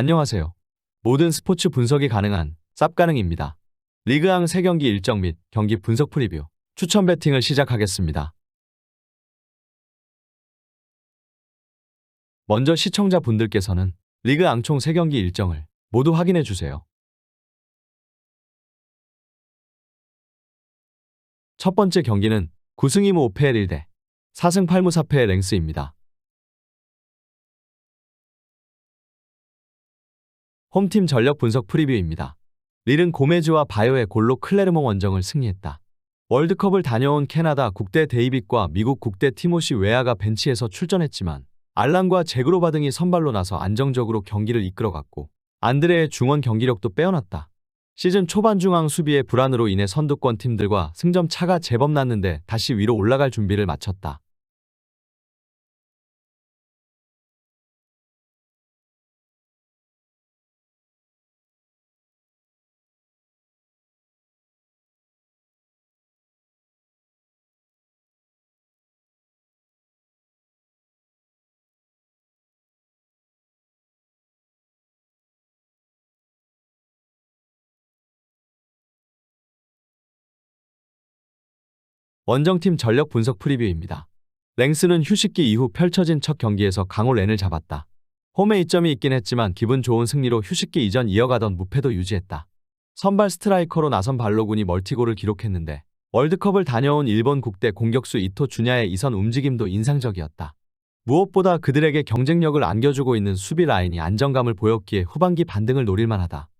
안녕하세요. 모든 스포츠 분석이 가능한 쌉가능입니다. 리그왕 3경기 일정 및 경기 분석 프리뷰, 추천 배팅을 시작하겠습니다. 먼저 시청자분들께서는 리그왕 총 3경기 일정을 모두 확인해 주세요. 첫 번째 경기는 9승 2무 5패 1대 4승 8무 4패의 랭스입니다. 홈팀 전력 분석 프리뷰입니다. 릴은 고메즈와 바이오의 골로 클레르몽 원정을 승리했다. 월드컵을 다녀온 캐나다 국대 데이빗과 미국 국대 티모시 웨아가 벤치에서 출전했지만 알란과 제그로바 등이 선발로 나서 안정적으로 경기를 이끌어갔고 안드레의 중원 경기력도 빼어났다. 시즌 초반 중앙 수비의 불안으로 인해 선두권 팀들과 승점 차가 제법 났는데 다시 위로 올라갈 준비를 마쳤다. 원정팀 전력 분석 프리뷰입니다. 랭스는 휴식기 이후 펼쳐진 첫 경기에서 강호 렌을 잡았다. 홈에 이점이 있긴 했지만 기분 좋은 승리로 휴식기 이전 이어가던 무패도 유지했다. 선발 스트라이커로 나선 발로군이 멀티골을 기록했는데 월드컵을 다녀온 일본 국대 공격수 이토 주냐의 이선 움직임도 인상적이었다. 무엇보다 그들에게 경쟁력을 안겨주고 있는 수비 라인이 안정감을 보였기에 후반기 반등을 노릴만하다.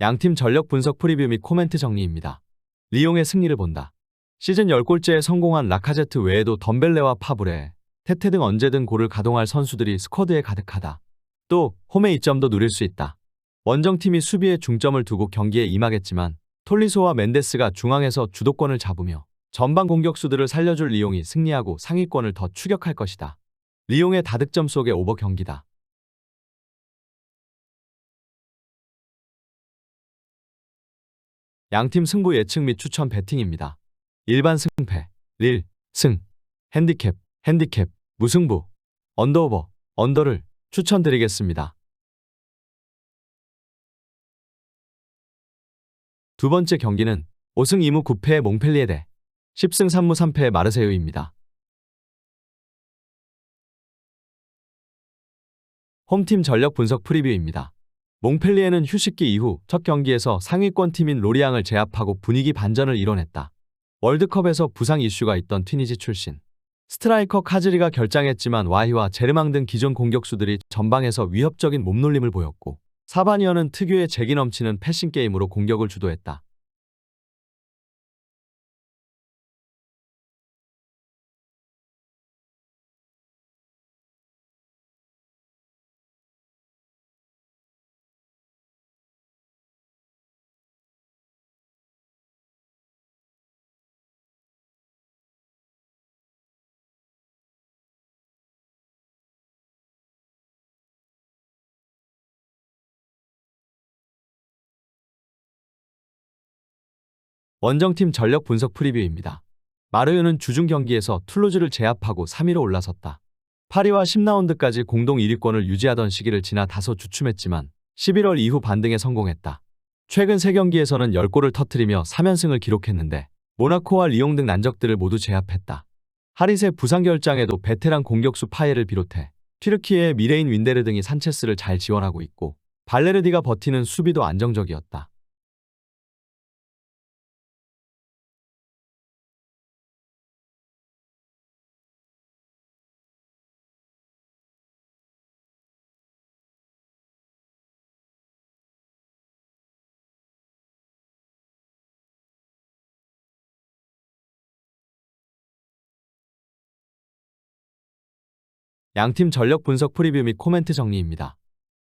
양팀 전력 분석 프리뷰 및 코멘트 정리입니다. 리용의 승리를 본다. 시즌 10골째에 성공한 라카제트 외에도 덤벨레와 파브레, 테테 등 언제든 골을 가동할 선수들이 스쿼드에 가득하다. 또 홈의 이점도 누릴 수 있다. 원정팀이 수비에 중점을 두고 경기에 임하겠지만 톨리소와 멘데스가 중앙에서 주도권을 잡으며 전방 공격수들을 살려줄 리용이 승리하고 상위권을 더 추격할 것이다. 리용의 다득점 속의 오버 경기다. 양팀 승부 예측 및 추천 배팅입니다. 일반 승패, 릴, 승, 핸디캡, 핸디캡, 무승부, 언더오버, 언더를 추천드리겠습니다. 두 번째 경기는 5승 2무 9패의 몽펠리에 대 10승 3무 3패의 마르세유입니다. 홈팀 전력 분석 프리뷰입니다. 몽펠리에는 휴식기 이후 첫 경기에서 상위권 팀인 로리앙을 제압하고 분위기 반전을 이뤄냈다. 월드컵에서 부상 이슈가 있던 튀니지 출신. 스트라이커 카즈리가 결장했지만 와히와 제르망 등 기존 공격수들이 전방에서 위협적인 몸놀림을 보였고 사바니어는 특유의 재기 넘치는 패싱 게임으로 공격을 주도했다. 원정팀 전력 분석 프리뷰입니다. 마르유는 주중 경기에서 툴로즈를 제압하고 3위로 올라섰다. 파리와 10라운드까지 공동 1위권을 유지하던 시기를 지나 다소 주춤했지만 11월 이후 반등에 성공했다. 최근 3경기에서는 10골을 터뜨리며 3연승을 기록했는데 모나코와 리옹 등 난적들을 모두 제압했다. 하릿의 부상 결장에도 베테랑 공격수 파예를 비롯해 튀르키예의 미레인 윈데르 등이 산체스를 잘 지원하고 있고 발레르디가 버티는 수비도 안정적이었다. 양팀 전력 분석 프리뷰 및 코멘트 정리입니다.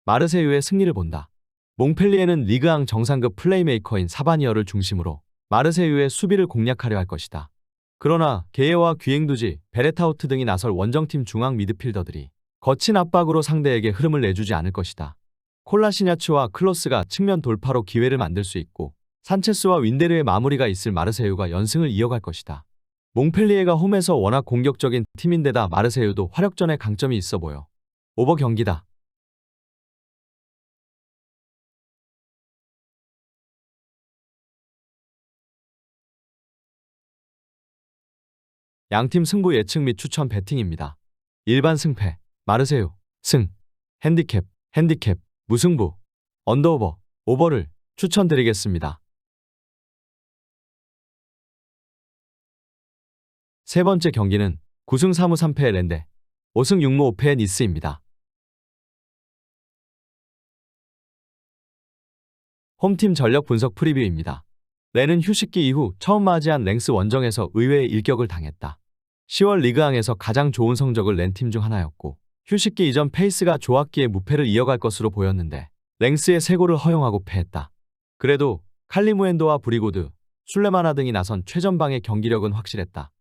마르세유의 승리를 본다. 몽펠리에는 리그앙 정상급 플레이메이커인 사바니어를 중심으로 마르세유의 수비를 공략하려 할 것이다. 그러나 게에와 귀행두지, 베레타우트 등이 나설 원정팀 중앙 미드필더들이 거친 압박으로 상대에게 흐름을 내주지 않을 것이다. 콜라시냐츠와 클로스가 측면 돌파로 기회를 만들 수 있고 산체스와 윈데르의 마무리가 있을 마르세유가 연승을 이어갈 것이다. 몽펠리에가 홈에서 워낙 공격적인 팀인데다 마르세유도 화력전에 강점이 있어 보여. 오버 경기다. 양팀 승부 예측 및 추천 배팅입니다. 일반 승패, 마르세유, 승, 핸디캡, 핸디캡, 무승부, 언더오버, 오버를 추천드리겠습니다. 세 번째 경기는 9승 3무 3패의 랜데, 5승 6무 5패의 니스입니다. 홈팀 전력 분석 프리뷰입니다. 렌은 휴식기 이후 처음 맞이한 랭스 원정에서 의외의 일격을 당했다. 10월 리그왕에서 가장 좋은 성적을 낸 팀 중 하나였고 휴식기 이전 페이스가 좋았기에 무패를 이어갈 것으로 보였는데 랭스의 세 골을 허용하고 패했다. 그래도 칼리무엔도와 브리고드, 술레마나 등이 나선 최전방의 경기력은 확실했다.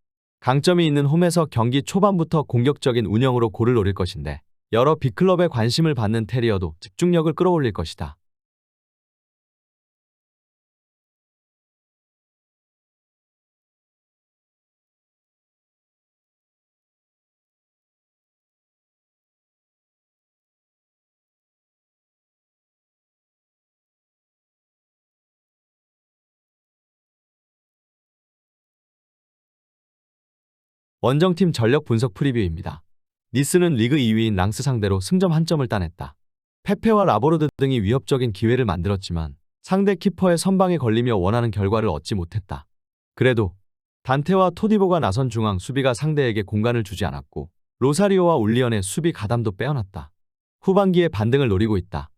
강점이 있는 홈에서 경기 초반부터 공격적인 운영으로 골을 노릴 것인데 여러 빅클럽의 관심을 받는 테리어도 집중력을 끌어올릴 것이다. 원정팀 전력 분석 프리뷰입니다. 니스는 리그 2위인 랑스 상대로 승점 한 점을 따냈다. 페페와 라보르드 등이 위협적인 기회를 만들었지만 상대 키퍼의 선방에 걸리며 원하는 결과를 얻지 못했다. 그래도 단테와 토디보가 나선 중앙 수비가 상대에게 공간을 주지 않았고 로사리오와 울리언의 수비 가담도 빼어났다. 후반기에 반등을 노리고 있다.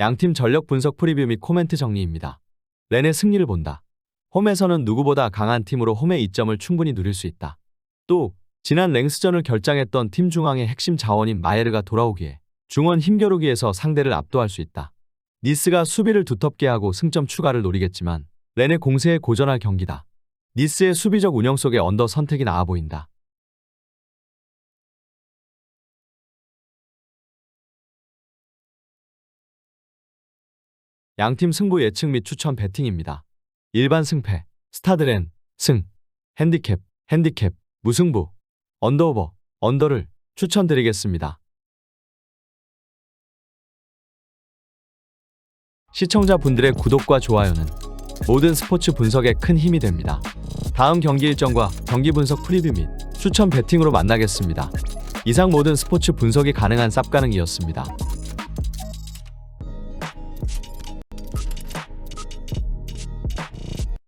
양팀 전력 분석 프리뷰 및 코멘트 정리입니다. 렌의 승리를 본다. 홈에서는 누구보다 강한 팀으로 홈의 이점을 충분히 누릴 수 있다. 또 지난 랭스전을 결장했던 팀 중앙의 핵심 자원인 마예르가 돌아오기에 중원 힘겨루기에서 상대를 압도할 수 있다. 니스가 수비를 두텁게 하고 승점 추가를 노리겠지만 렌의 공세에 고전할 경기다. 니스의 수비적 운영 속에 언더 선택이 나아 보인다. 양팀 승부 예측 및 추천 배팅입니다. 일반 승패, 스타드렌, 승, 핸디캡, 핸디캡, 무승부, 언더오버, 언더를 추천드리겠습니다. 시청자분들의 구독과 좋아요는 모든 스포츠 분석에 큰 힘이 됩니다. 다음 경기 일정과 경기 분석 프리뷰 및 추천 배팅으로 만나겠습니다. 이상 모든 스포츠 분석이 가능한 쌉가능이었습니다.